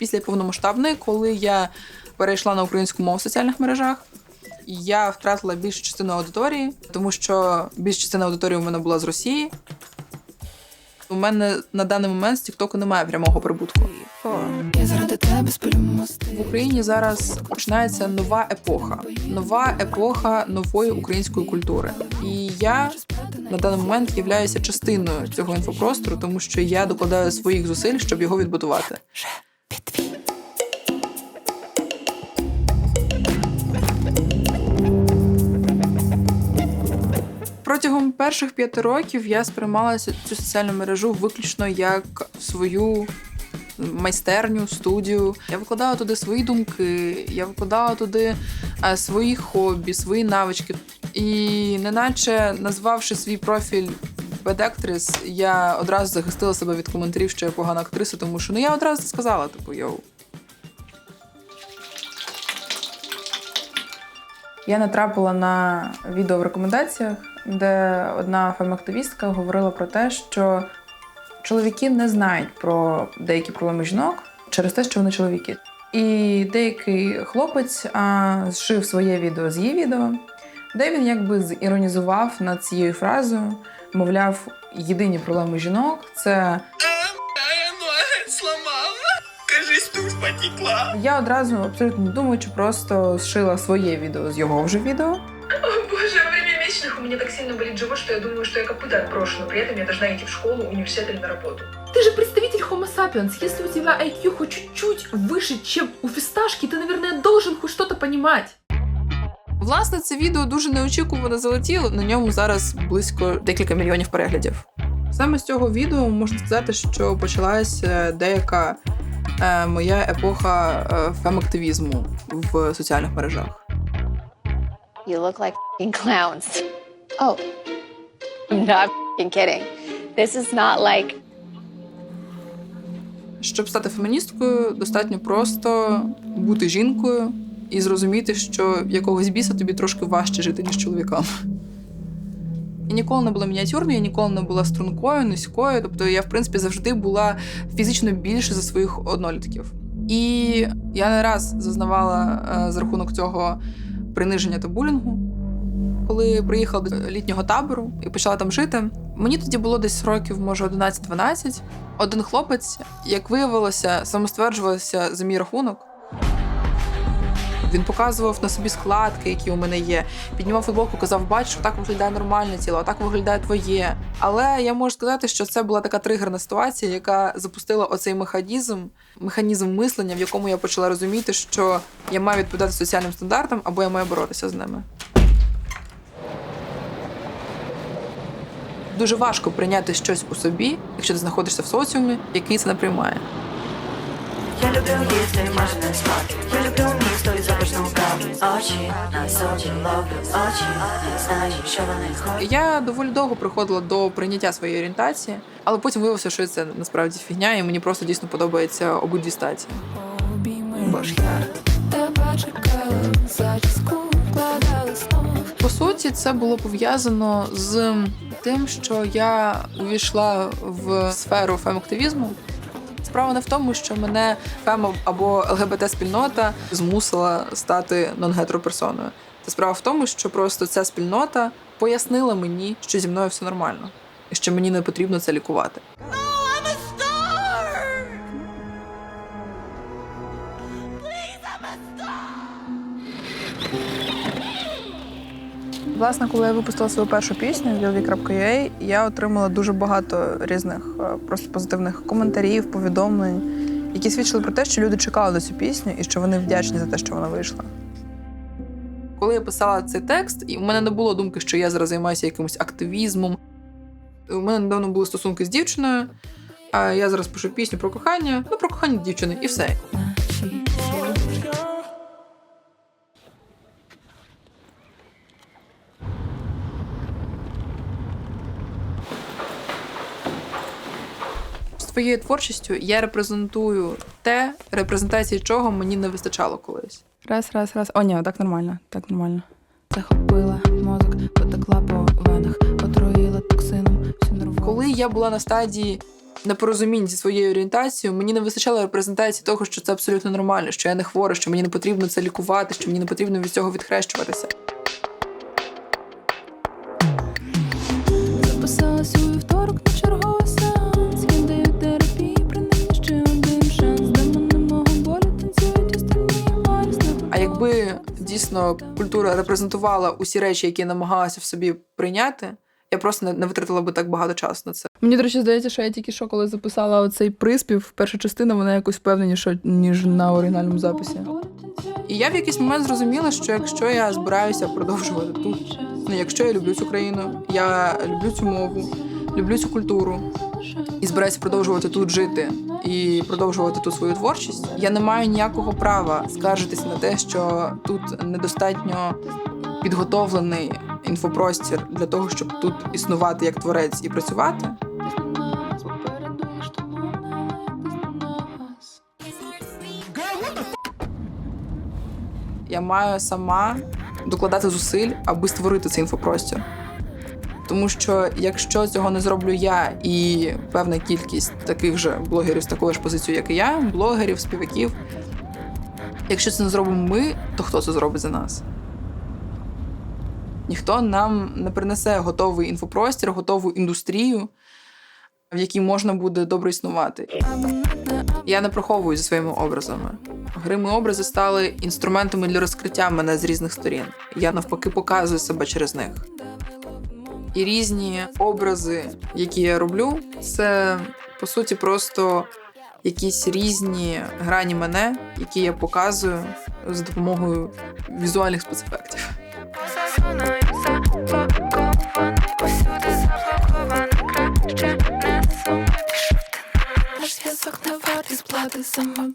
Після повномасштабної, коли я перейшла на українську мову в соціальних мережах, я втратила більшу частину аудиторії, тому що більша частина аудиторії у мене була з Росії. У мене на даний момент з Тіктоку немає прямого прибутку. Я заради тебе мости. В Україні зараз починається нова епоха, нова епоха нової української культури. І я на даний момент являюся частиною цього інфопростору, тому що я докладаю своїх зусиль, щоб його відбудувати. Протягом перших п'яти років я сприймала цю соціальну мережу виключно як свою майстерню, студію. Я викладала туди свої думки, я викладала туди е, свої хобі, свої навички. І неначе назвавши свій профіль бедактрис, я одразу захистила себе від коментарів, що я погана актриса, тому що ну я одразу сказала, типу, йоу. Я натрапила на відео в рекомендаціях, де одна фемактивістка говорила про те, що чоловіки не знають про деякі проблеми жінок через те, що вони чоловіки. І деякий хлопець а, зшив своє відео з її відео, де він якби зіронізував над цією фразою, мовляв, єдині проблеми жінок це Кажись, туз потекла. я одразу абсолютно не думаючи, просто зшила своє відео з його вже відео. Боже, во время месячных у меня так сильно болит живот, что я думаю, что я копыта отброшу, но при этом я должна идти в школу, университет или на работу. Ты же представитель Homo sapiens. Если у тебя IQ хоть чуть-чуть выше, чем у фисташки, ты, наверное, должен хоть что-то понимать. Власне, це відео дуже неочікувано залетіло. На ньому зараз близько декілька мільйонів переглядів. Саме з цього відео можна сказати, що почалася деяка е, моя епоха е, фемактивізму в соціальних мережах. You look like clowns. Oh, I'm not kidding. This is not like Щоб стати феміністкою, достатньо просто бути жінкою і зрозуміти, що якогось біса тобі трошки важче жити, ніж чоловікам. Я ніколи не була мініатюрною, я ніколи не була стрункою, низькою. Тобто я, в принципі, завжди була фізично більше за своїх однолітків. І я не раз зазнавала е, за рахунок цього приниження та булінгу. Коли приїхала до літнього табору і почала там жити, мені тоді було десь років, може, 11-12. Один хлопець, як виявилося, самостверджувався за мій рахунок. Він показував на собі складки, які у мене є. Піднімав футболку, казав, бачиш, так виглядає нормальне тіло, а так виглядає твоє. Але я можу сказати, що це була така тригерна ситуація, яка запустила оцей механізм, механізм мислення, в якому я почала розуміти, що я маю відповідати соціальним стандартам або я маю боротися з ними. Дуже важко прийняти щось у собі, якщо ти знаходишся в соціумі, який це не приймає. Я люблю їсти мажене смак. Я люблю Я доволі довго приходила до прийняття своєї орієнтації, але потім виявилося, що це насправді фігня, і мені просто дійсно подобається обидві знов. По суті, це було пов'язано з тим, що я увійшла в сферу фемактивізму. Справа не в тому, що мене фема або ЛГБТ-спільнота змусила стати нон-гетероперсоною. Та справа в тому, що просто ця спільнота пояснила мені, що зі мною все нормально, і що мені не потрібно це лікувати. Власне, коли я випустила свою першу пісню «Вілві.ua», я отримала дуже багато різних е, просто позитивних коментарів, повідомлень, які свідчили про те, що люди чекали на цю пісню і що вони вдячні за те, що вона вийшла. Коли я писала цей текст, і у мене не було думки, що я зараз займаюся якимось активізмом. У мене недавно були стосунки з дівчиною, а я зараз пишу пісню про кохання, ну про кохання дівчини, і все. Своєю творчістю я репрезентую те, репрезентації чого мені не вистачало колись. Раз, раз, раз. О, ні, так нормально, так нормально. Захопила мозок, потекла по венах, отруїла токсином всю нервову. Коли я була на стадії непорозумінь зі своєю орієнтацією, мені не вистачало репрезентації того, що це абсолютно нормально, що я не хвора, що мені не потрібно це лікувати, що мені не потрібно від цього відхрещуватися. Дійсно культура репрезентувала усі речі, які я намагалася в собі прийняти, я просто не, не витратила би так багато часу на це. Мені, до речі, здається, що я тільки що, коли записала оцей приспів, перша частина, вона якось впевненіша, ніж на оригінальному записі. І я в якийсь момент зрозуміла, що якщо я збираюся продовжувати тут, ну якщо я люблю цю країну, я люблю цю мову, люблю цю культуру і збираюся продовжувати тут жити і продовжувати тут свою творчість, я не маю ніякого права скаржитися на те, що тут недостатньо підготовлений інфопростір для того, щоб тут існувати як творець і працювати. Я маю сама докладати зусиль, аби створити цей інфопростір. Тому що якщо цього не зроблю я і певна кількість таких же блогерів з такою ж позицією, як і я, блогерів, співаків, якщо це не зробимо ми, то хто це зробить за нас? Ніхто нам не принесе готовий інфопростір, готову індустрію, в якій можна буде добре існувати. Я не приховую зі своїми образами. Грими образи стали інструментами для розкриття мене з різних сторін. Я навпаки показую себе через них. І різні образи, які я роблю, це по суті просто якісь різні грані мене, які я показую за допомогою візуальних спецефектів. Зв'язок не вартий сплати інтернет.